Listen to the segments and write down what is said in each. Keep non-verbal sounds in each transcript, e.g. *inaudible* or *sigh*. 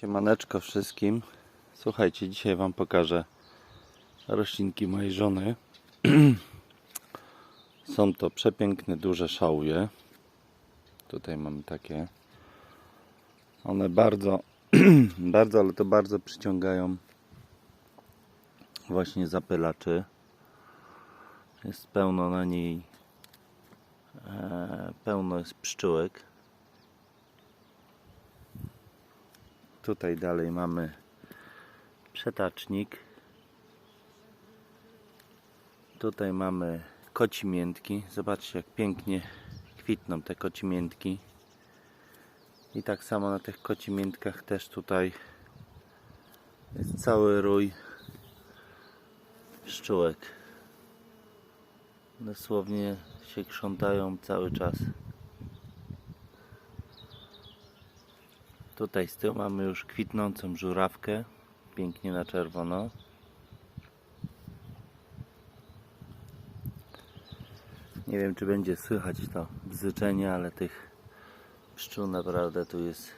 Siemaneczko wszystkim. Słuchajcie, dzisiaj Wam pokażę roślinki mojej żony. *clears throat* Są to przepiękne, duże szałwie. Tutaj mamy takie. One bardzo, *clears throat* bardzo, ale to bardzo przyciągają właśnie zapylaczy. Jest pełno na niej, e, pełno jest pszczółek. Tutaj dalej mamy przetacznik. Tutaj mamy kocimiętki. Zobaczcie jak pięknie kwitną te kocimiętki. I tak samo na tych kocimiętkach też tutaj jest cały rój pszczółek. Dosłownie się krzątają cały czas. Tutaj z tyłu mamy już kwitnącą żurawkę, pięknie na czerwono. Nie wiem, czy będzie słychać to bzyczenie, ale tych pszczół naprawdę tu jest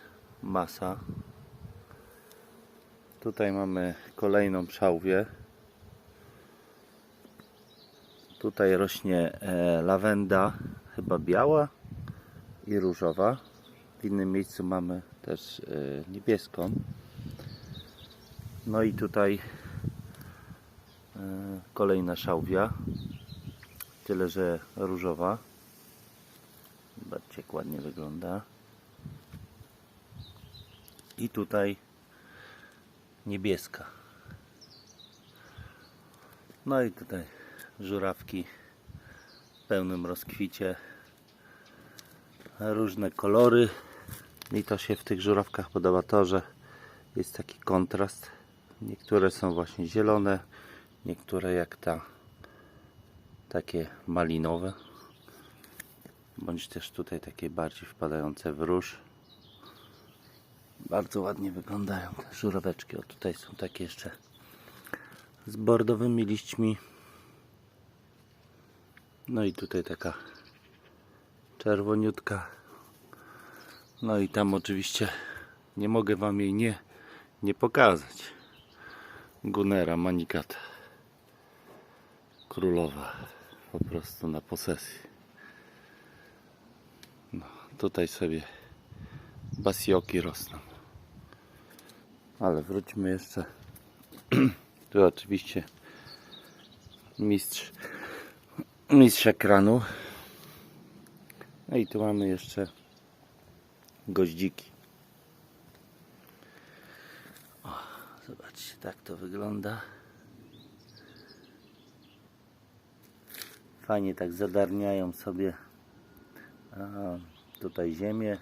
masa. Tutaj mamy kolejną szałwię. Tutaj rośnie e, lawenda, chyba biała i różowa. W innym miejscu mamy też e, niebieską. No i tutaj e, kolejna szałwia. Tyle, że różowa. Zobaczcie, jak ładnie wygląda. I tutaj niebieska. No i tutaj żurawki w pełnym rozkwicie. Różne kolory. Mi to się w tych żurawkach podoba to, że jest taki kontrast. Niektóre są właśnie zielone, niektóre jak ta takie malinowe. Bądź też tutaj takie bardziej wpadające w róż. Bardzo ładnie wyglądają te żuraweczki. O tutaj są takie jeszcze z bordowymi liśćmi. No i tutaj taka czerwoniutka. No i tam oczywiście nie mogę Wam jej nie, nie pokazać. Gunera manikata. Królowa. Po prostu na posesji. No, tutaj sobie basioki rosną. Ale wróćmy jeszcze. *clears throat* tu oczywiście mistrz mistrz ekranu. No i tu mamy jeszcze goździki. O, zobaczcie, tak to wygląda. Fajnie tak zadarniają sobie a, tutaj ziemię.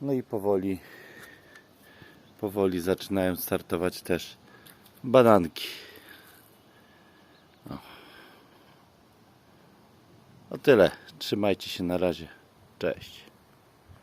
No i powoli powoli zaczynają startować też bananki. O. o tyle. Trzymajcie się na razie. Cześć.